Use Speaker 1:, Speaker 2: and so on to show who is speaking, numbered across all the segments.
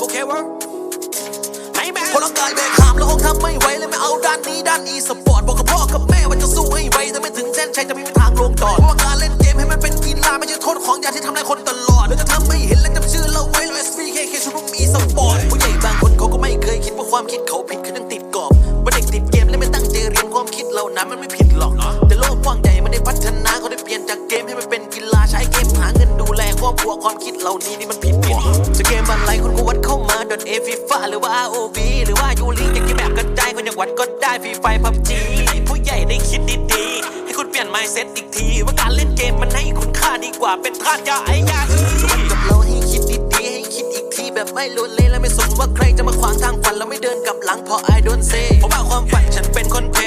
Speaker 1: โอเคเวอร์พอร่างกายแบกหามแล้วคงทำไม่ไหวเลยไม่เอาด้านนี้ด้านอีสปอร์ตบอกกับพ่อกับแม่ว่าจะสู้ให้ไวแต่ไม่ถึงเส้นชัยจะไม่มีทางลงจอดเพราะการเล่นเกมให้มันเป็นกีฬาไม่ใช่โทษของยาที่ทำลายคนตลอดเราจะทำไม่เห็นและจำชื่อเราไว้เรา SBKK ชุดรุ่มอีสปอร์ตผู้ใหญ่บางคนเขาก็ไม่เคยคิดว่าความคิดเขาผิดคือนั่งติดกรอบว่าเด็กติดเกมและไม่ตั้งใจเรียนความคิดเหล่านั้นมันไม่ผิดหรอกแต่โลกกว้างใหญ่มันได้พัฒนาเขาได้เปลี่ยนจากเกมให้มันเป็นกีฬาใช้เกมหาเงินดูแลครอบครัวความคิดเหล่านี้นี่มันผิดผิดจะเกมอะไร .a FIFA หรือว่า ROV หรือว่ายูริอยากจะแบบก็ได้คนอยากวัดก็ได้ฟรีไฟพับจีผู้ใหญ่ได้คิดดีๆ ให้คุณเปลี่ยน mindset อีกที ว่าการเล่นเกมมันให้คุณค่าดีกว่าเป็นทาสยาไอยาอีมันกับเราให้คิดดีๆ ให้คิดอีกทีแบบไม่โลเลและไม่สนว่าใครจะมาขวางทางฝันเราไม่เดินกลับหลังเพราะ I don't say เพราะว่าความฝันฉันเป็นคนเพ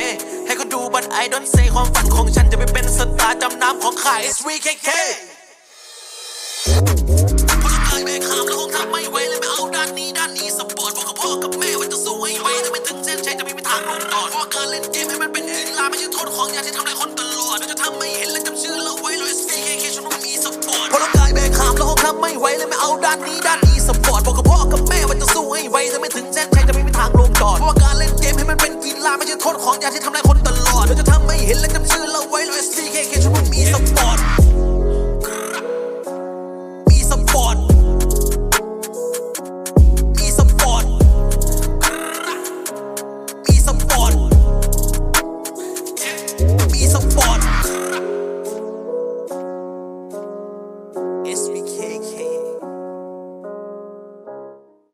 Speaker 1: ให้เขาดู but I don't say ความฝันของฉันจะไปเป็นสตาร์จำน้ำของข่าย SVKK างรูปต่อเพราะการเล่นเกมให้มันเป็นเวลาไม่ใช่โทษของยาที่ทำลายคนตลอดเราจะทำไม่เห็นและจำชื่อเราไว้เลย SCKK ชนว่ามีสปอร์ตพอเรางกายแบกขามแล้วห้องน้ำไม่ไหวเลยไม่เอาด้านนี้ด้านอีสปอร์ตบอกกับพ่อกับแม่ว่าจะสู้ให้ไวจะไม่ถึงแจ้งใจจะไม่มีทางลงจอดเพราะการเล่นเกมให้มันเป็นกีฬาไม่ใช่โทษของยาที่ทำลายคนตลอดเราจะทำไม่เห็นและจำชื่อเราไว้เลย SCKK ชนว่ามีสปอร์ต